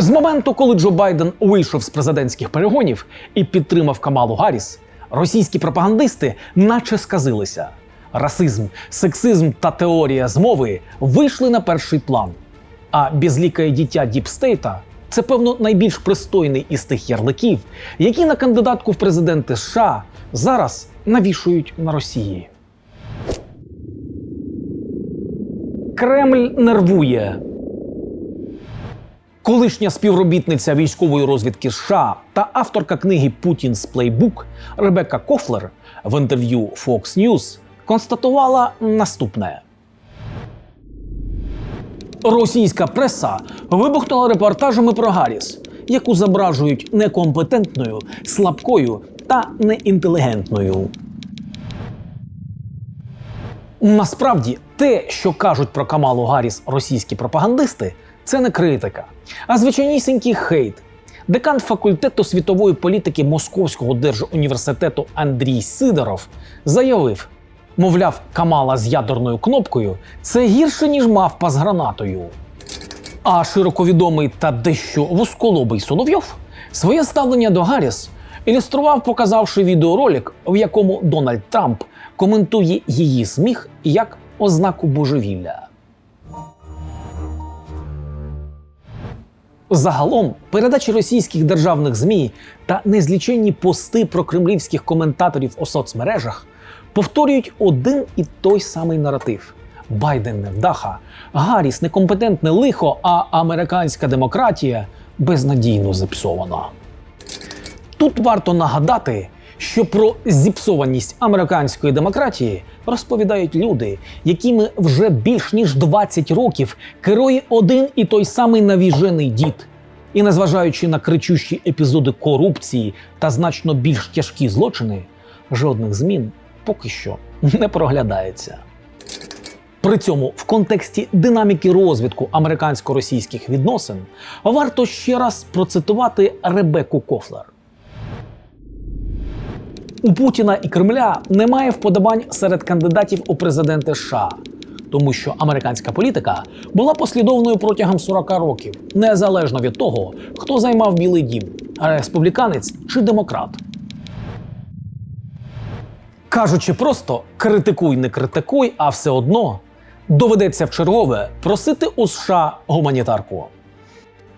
З моменту, коли Джо Байден вийшов з президентських перегонів і підтримав Камалу Гарріс, російські пропагандисти наче сказилися. Расизм, сексизм та теорія змови вийшли на перший план. А безлікає дитя Діпстейта це, певно, найбільш пристойний із тих ярликів, які на кандидатку в президенти США зараз навішують на Росії. Кремль нервує. Колишня співробітниця військової розвідки США та авторка книги Путін's Плейбук Ребекка Кофлер в інтерв'ю Fox News констатувала наступне. Російська преса вибухнула репортажами про Гарріс, яку зображують некомпетентною, слабкою та неінтелігентною. Насправді, те, що кажуть про Камалу Гарріс російські пропагандисти, це не критика, а звичайнісінький хейт. Декан факультету світової політики Московського держуніверситету Андрій Сидоров заявив: мовляв, Камала з ядерною кнопкою це гірше, ніж мавпа з гранатою. А широковідомий та дещо вузколобий Соловйов своє ставлення до Гарріс ілюстрував, показавши відеоролик, в якому Дональд Трамп коментує її сміх як ознаку божевілля. Загалом, передачі російських державних ЗМІ та незліченні пости про кремлівських коментаторів у соцмережах повторюють один і той самий наратив: Байден невдаха, Гарріс некомпетентне лихо, а американська демократія безнадійно зіпсована. Тут варто нагадати, що про зіпсованість американської демократії розповідають люди, якими вже більш ніж 20 років керує один і той самий навіжений дід. І незважаючи на кричущі епізоди корупції та значно більш тяжкі злочини, жодних змін поки що не проглядається. При цьому в контексті динаміки розвитку американсько-російських відносин варто ще раз процитувати Ребекку Кофлер. У Путіна і Кремля немає вподобань серед кандидатів у президенти США, тому що американська політика була послідовною протягом 40 років, незалежно від того, хто займав Білий Дім республіканець чи демократ. Кажучи просто критикуй, не критикуй, а все одно доведеться в чергове просити у США гуманітарку.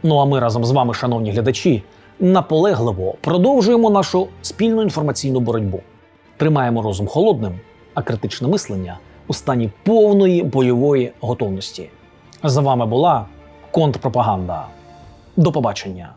Ну а ми разом з вами, шановні глядачі, наполегливо продовжуємо нашу спільну інформаційну боротьбу. Тримаємо розум холодним, а критичне мислення у стані повної бойової готовності. З вами була контрпропаганда. До побачення.